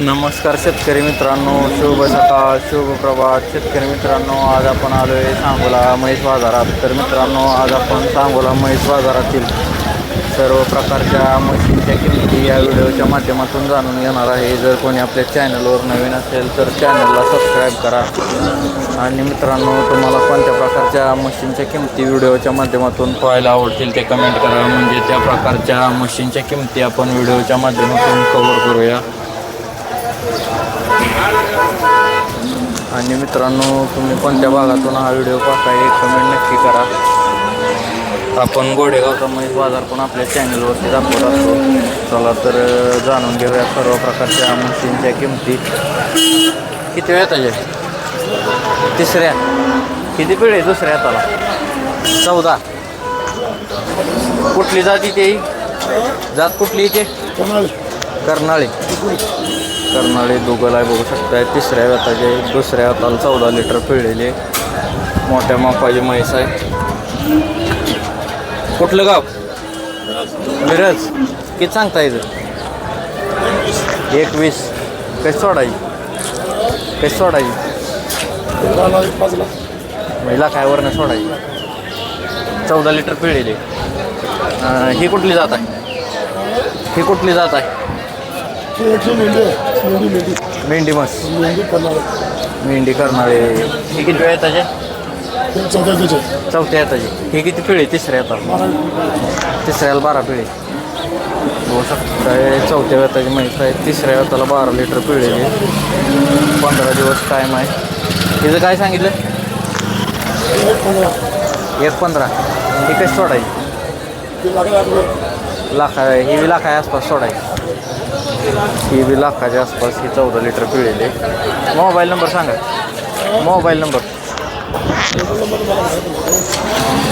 नमस्कार शेतकरी मित्रांनो शुभ सकाळ शुभ प्रभात. शेतकरी मित्रांनो आज आपण आलो आहे सांगोला म्हैस बाजारात. तर मित्रांनो आज आपण सांगोला म्हैस बाजारातील सर्व प्रकारच्या मशीनच्या किमती या व्हिडिओच्या माध्यमातून जाणून घेणार आहे. जर कोणी आपल्या चॅनलवर नवीन असेल तर चॅनलला सबस्क्राईब करा. आणि मित्रांनो तुम्हाला कोणत्या प्रकारच्या मशीनच्या किमती व्हिडिओच्या माध्यमातून पाहायला आवडतील ते कमेंट करा. म्हणजे त्या प्रकारच्या मशीनच्या किमती आपण व्हिडिओच्या माध्यमातून कव्हर करूया. आणि मित्रांनो तुम्ही कोणत्या भागातून हा व्हिडिओ पाहताय कमेंट नक्की करा. आपण गोडेगावचा महेश बाजार पण आपल्या चॅनलवरती दाखवत असतो. चला तर जाणून घेऊया सर्व प्रकारच्या मशीनच्या किमती. किती वेळ त्याच्या तिसऱ्या. किती पिढी दुसऱ्या हाताला? चौदा. कुठली जाती ते? जात कुठली ते? कर्नाळी. कर्नाळी दुगल आहे बघू शकताय. तिसऱ्या व्यताचे दुसऱ्या हाताला चौदा लिटर पिळलेले मोठ्या मापाची म्हैस आहे. कुठलं गाव? मिरज. किती सांगता येतं एकवीस. कशी सोडायची? कशी सोडायची? महिला काय वरनं सोडायची? चौदा लिटर पिळलेले ही कुठली जात आहे? ही कुठली जात आहे? मेंढी मस. मेंढी करणारे. ही किती वेळ येताचे चौथ्या येताचे ही. किती पिढी तिसऱ्या येतात. तिसऱ्याला बारा पिढी. होऊ शकतं चौथ्या वेताची म्हैस आहे. तिसऱ्या वेताला बारा लिटर पिळलेली पंधरा दिवस टाईम आहे. तिचं काय सांगितलं? एक पंधरा. ही कशी सोडायची? लाखा ही लाखा आसपास सोडायची. ही बी लाखाच्या आसपास ही चौदा लिटर पिळलेली मोबाईल नंबर सांगा. Mobile number.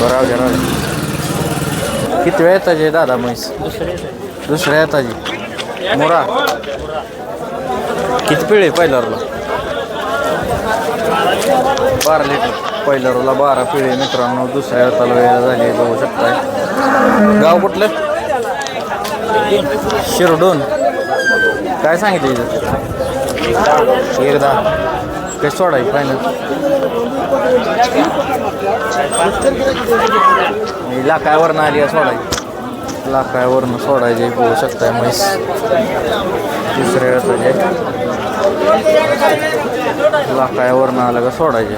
बरं राहू किती वेळ येताचे दादा म्हैस? दुसऱ्या येताची. मोरा. किती पिळे पहिल्या बारा लिटर. पहिल्यारोला बारा पिळे मित्रांनो. दुसऱ्या येताला वेळ झाली बघू शकताय. गाव कुठलं? शिरडून. काय सांगितलं इथं? एकदा. ते सोडायची फायनल लाखावरनं आली आहे सोडायची लाखावरनं सोडायची बघू शकताय म्हैस. तिसऱ्या वेळाचे लाखावरनं आलं का सोडायचे.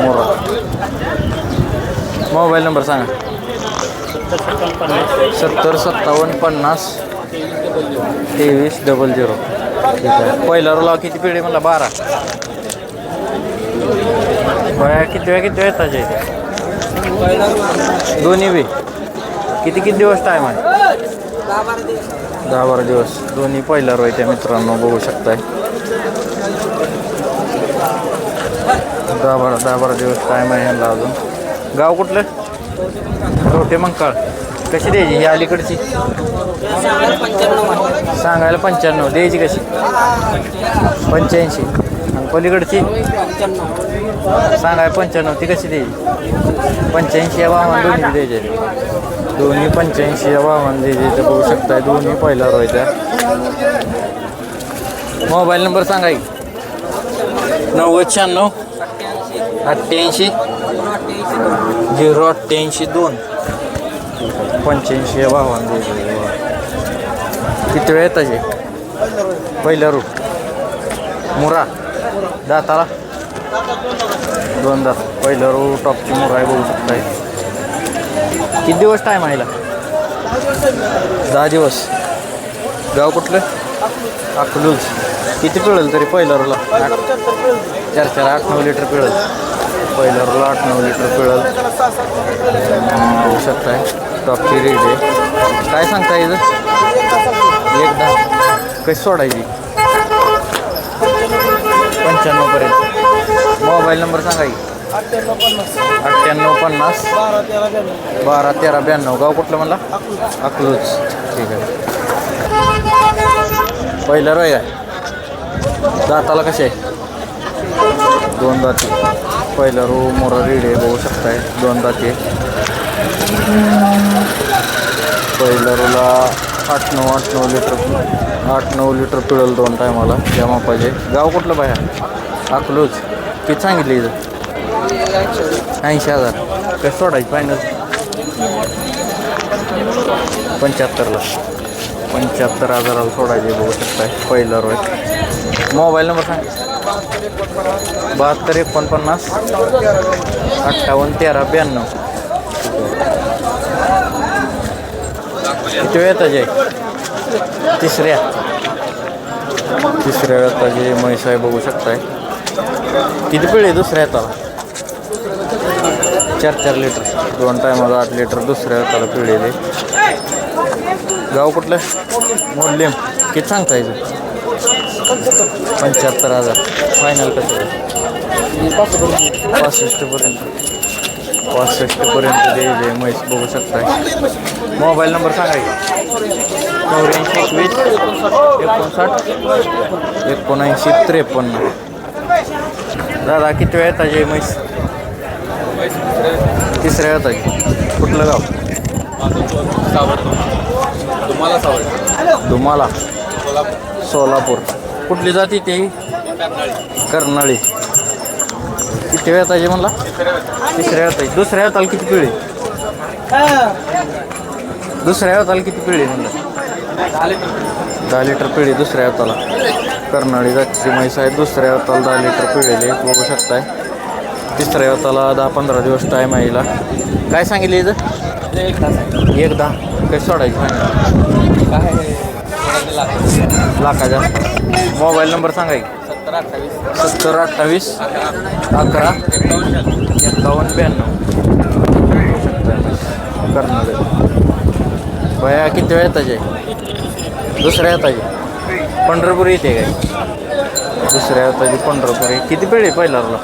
मोरा. मोबाईल नंबर सांगा. सत्तर सत्तावन्न पन्नास तेवीस डबल झिरो ठीक आहे. पहिला रोला किती पिढी म्हणला? बारा. बया किती वेळा किती वेळ त्याचे दोन्ही बी. किती किती दिवस टाईम आहे? दहा बारा दिवस. दोन्ही पहिला रोय त्या मित्रांनो बघू शकताय. दहा बारा दहा बारा दिवस टाईम आहे यांना अजून. गाव कुठलं? रोटे मंकाळ. कशी द्यायची ही अलीकडची? सांगायला पंच्याण्णव द्यायची कशी? पंच्याऐंशी. आणि पलीकडची? सांगाय पंच्याण्णव. ती कशी द्यायची? पंच्याऐंशी या वाहन दोन्ही द्यायचे. दोन्ही पंच्याऐंशी या वाहन द्यायचे. तर बघू शकताय दोन्ही पहिला रोयच्या मोबाईल नंबर सांगा की. नव्वद शहाण्णव. अठ्ठ्याऐंशी. झिरो अठ्ठ्याऐंशी दोन. पंच्याऐंशी या वाहन किती वेळ येताचे पहिलं रूट मुरा. दाताला. दोन दात पहिलं रू टॉपची मुरा आहे बघू शकताय किती दिवस टाईम आहे दहा दिवस. गाव कुठलं? अकलूज. किती पिळेल तरी पहिल्या रूला? चार चार आठ नऊ लिटर पिळेल. पहिल्या रूला आठ नऊ लिटर पिळेल. बघू शकताय टॉपची रेट आहे काय सांगता येतं एकदा. कशी सोडायची? पंच्याण्णवपर्यंत मोबाईल नंबर सांगा की. अठ्ठ्याण्णव पन्नास. बारा तेरा ब्याण्णव. गाव कुठलं म्हणला? अकलूज. ठीक आहे. पहिलं रोय आहे. दाताला कसे आहे? दोन दाती. पहिलं रो मोरा रेडी आहे बघू शकताय. दोन दाती आहे आठ नऊ आठ नऊ लिटर आठ नऊ लिटर पिळल दोन टायमाला. जमा पाहिजे गाव कुठलं बाहेर अकलूज. किती सांगितली इथं? ऐंशी हजार. कसं सोडायचं फायनल पंच्याहत्तरला. पंच्याहत्तर हजाराला सोडायचे बघू शकताय. पहिला रोज मोबाईल नंबर सांग. बहात्तर एकोणपन्नास अठ्ठावन्न तेरा ब्याण्णव. किती वेळ ताजे तिसऱ्या. तिसऱ्या तिसऱ्या वेळाचे म्हैस आहे बघू शकताय. किती पिढी दुसऱ्या येताला चार चार लिटर दोन टायमाला आठ लिटर दुसऱ्या वेळाला पिळेले गाव कुठलं? मोडलेम किती सांगता येतं पंच्याहत्तर हजार. फायनल कसं पासष्टपर्यंत पासष्टपर्यंत द्यायचे म्हैस बघू शकताय. मोबाईल नंबर सांगायचा चौऱ्याऐंशी एकवीस एकोणसाठ एकोणऐंशी त्रेपन्न. दादा किती वेळ येतात म्हैस? तिसऱ्या येतात कुठलं गाव? तुम्हाला. सावड तुम्हाला सोलापूर. कुठली जाती ते? कर्नाळी. किती वेळ पाहिजे म्हणला? तिसऱ्या येताची दुसऱ्या येताल किती पिढी दुसऱ्या येताल किती पिढी म्हणलं? दहा लिटर पिढी दुसऱ्या हाताला. कर्नाळी जातीची म्हैस आहे दुसऱ्या हाताला दहा लिटर पिढीले बघू शकताय. तिसऱ्या हाताला दहा पंधरा दिवस टाईम आईला काय सांगितले इथं? एक दहा काही सोडायचं लाखाचा मोबाईल नंबर सांगाय सत्तर अठ्ठावीस अकरा एकावन्न ब्याण्णव. करणार भया किती वेळ येताचे दुसऱ्या येताचे पंढरपूर येते काय? दुसऱ्या येताची पंढरपूर. किती पिढी पहिला रोला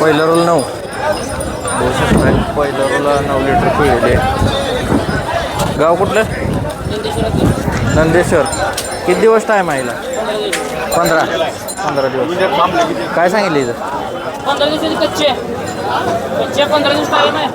पहिला रोल नऊ. बघू शकताय. पहिला रोला नऊ लिटर पिळले गाव कुठलं? नंदेश्वर. किती दिवस टाईम आहे हिला? पंधरा. पंधरा दिवस. काय सांगितले इथं? पंधरा दिवसाचे कच्चे. कच्चे पंधरा दिवस टाईम आहे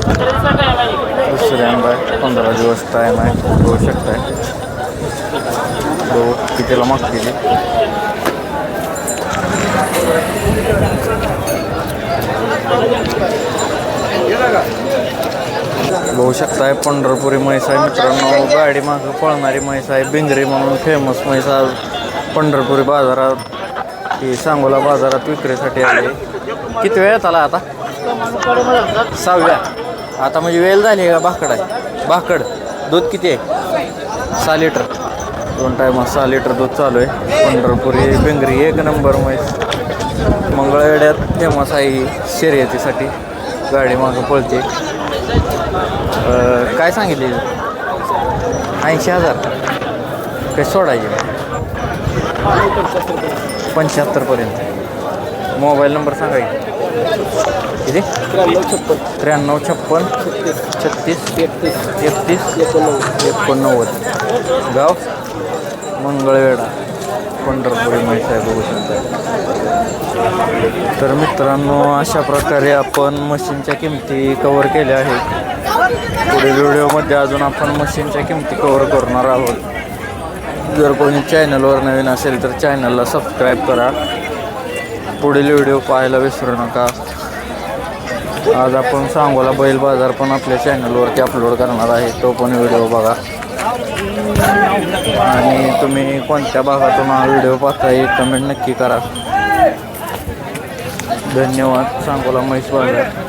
पंधरा दिवसाचा टाईम आहे दिवस टाईम आहे. बघू शकताय. बघू कितीला मागते ती. बघू शकताय पंढरपुरी म्हैस आहे मित्रांनो. गाडी मागं पळणारी म्हैस आहे. बिंगरी म्हणून फेमस म्हैस आज पंढरपुरी बाजारात. ही सांगोला बाजारात विक्रीसाठी आली. किती वेळ आला आता? सहाव्या. आता म्हणजे वेळ झाली का भाकड आहे? भाकड. दूध किती आहे? सहा लिटर. दोन टायमात सहा लिटर दूध चालू आहे. पंढरपुरी बिंगरी एक नंबर म्हैस. मंगळवेड्यात फेमस आहे ही शर्यतीसाठी. गाडी मागं पळते. काय सांगितले? ऐंशी हजार. काय सोडायचे पंच्याहत्तरपर्यंत मोबाईल नंबर सांगा किती? त्र्याण्णव छप्पन. त्र्याण्णव छप्पन छत्तीस. एकतीस. एकतीस एकोणनव्वद. एकोणनव्वद गाव? मंगळवेढा. पंढरपुरी माहिती आहे बघू शकता. तर मित्रांनो अशा प्रकारे आपण मशीनच्या किमती कवर केल्या आहेत. पुढील व्हिडिओमध्ये अजून आपण मशीनच्या किमती कवर करणार आहोत. जर कोणी चॅनलवर नवीन असेल तर चॅनलला सबस्क्राईब करा. पुढील व्हिडिओ पाहायला विसरू नका. आज आपण सांगोला बैल बाजार पण आपल्या चॅनलवरती अपलोड करणार आहे. तो पण व्हिडिओ बघा. आणि तुम्ही कोणत्या भागातून हा व्हिडिओ पाहताय कमेंट नक्की करा. धन्यवाद. सांगोला म्हैस बाजार.